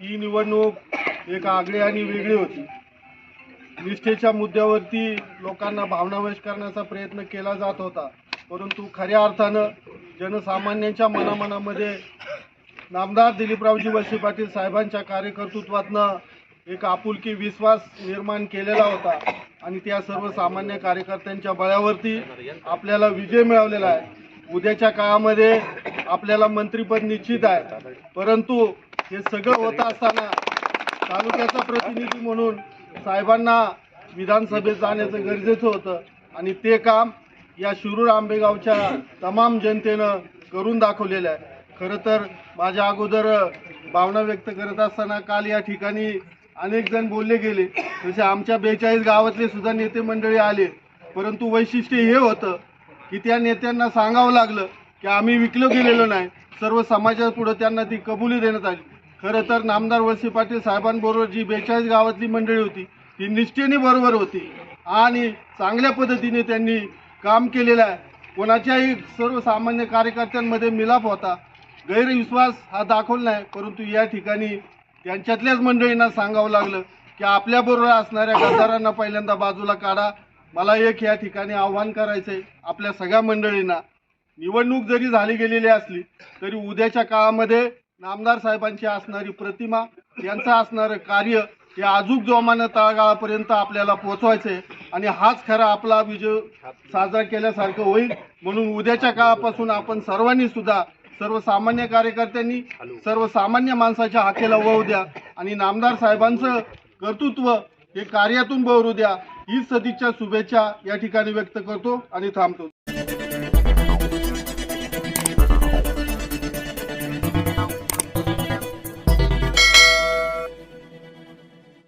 ही निवडणूक एक आगळी आणि वेगळी होती. निष्ठेच्या मुद्द्यावरती लोकांना भावनावेश करण्याचा प्रयत्न केला जात होता. परंतु खऱ्या अर्थानं जनसामान्यांच्या मनामनामध्ये नामदार दिलीपरावजी वळसे पाटील साहेबांच्या कार्यकर्तृत्वातनं एक आपुलकी विश्वास निर्माण केलेला होता आणि त्या सर्वसामान्य कार्यकर्त्यांच्या बळावरती आपल्याला विजय मिळवलेला आहे. उद्याच्या काळामध्ये आपल्याला मंत्रीपद निश्चित आहे. परंतु हे सगळं होत असताना तालुक्याचा प्रतिनिधी म्हणून साहेबांना विधानसभेत जाण्याचं गरजेचं होतं. आणि ते काम या शिरूर आंबेगावच्या तमाम जनतेनं करून दाखवलेलं आहे. खरं तर माझ्या अगोदर भावना व्यक्त करत असताना काल या ठिकाणी अनेक जण बोलले गेले. जसे आमच्या बेचाळीस गावातले सुद्धा नेते मंडळी आले. परंतु वैशिष्ट्य हे होतं की त्या नेत्यांना सांगावं लागलं की आम्ही विकलं गेलेलो नाही. सर्व समाजापुढं त्यांना ती कबुली देण्यात आली. खरं तर नामदार वळसे पाटील साहेबांबरोबर जी बेचाळीस गावातली मंडळी होती ती निष्ठेने बरोबर होती. आणि चांगल्या पद्धतीने त्यांनी काम केलेलं आहे. कोणाच्याही सर्वसामान्य कार्यकर्त्यांमध्ये मिलाप होता. गैरविश्वास हा दाखवला नाही परंतु या ठिकाणी त्यांच्यातल्याच मंडळींना सांगावं लागलं की आपल्याबरोबर असणाऱ्या गद्दारांना पहिल्यांदा बाजूला काढा. मला एक या ठिकाणी आव्हान करायचं आहे आपल्या सगळ्या मंडळींना. निवडणूक जरी झाली गेलेली असली तरी उद्याच्या काळामध्ये नामदार साहेबांची असणारी प्रतिमा यांचं असणारं कार्य हे अजूक जोमानं तळागाळापर्यंत आपल्याला पोचवायचे आणि हाच खरा आपला विजय साजरा केल्यासारखं होईल. म्हणून उद्याच्या काळापासून आपण सर्वांनी सुद्धा सर्वसामान्य कार्यकर्त्यांनी सर्वसामान्य माणसाच्या हाकेला वाहू द्या. आणि नामदार साहेबांचं कर्तृत्व हे कार्यातून बहरू द्या. ही सदिच्छा शुभेच्छा या ठिकाणी व्यक्त करतो आणि थांबतो.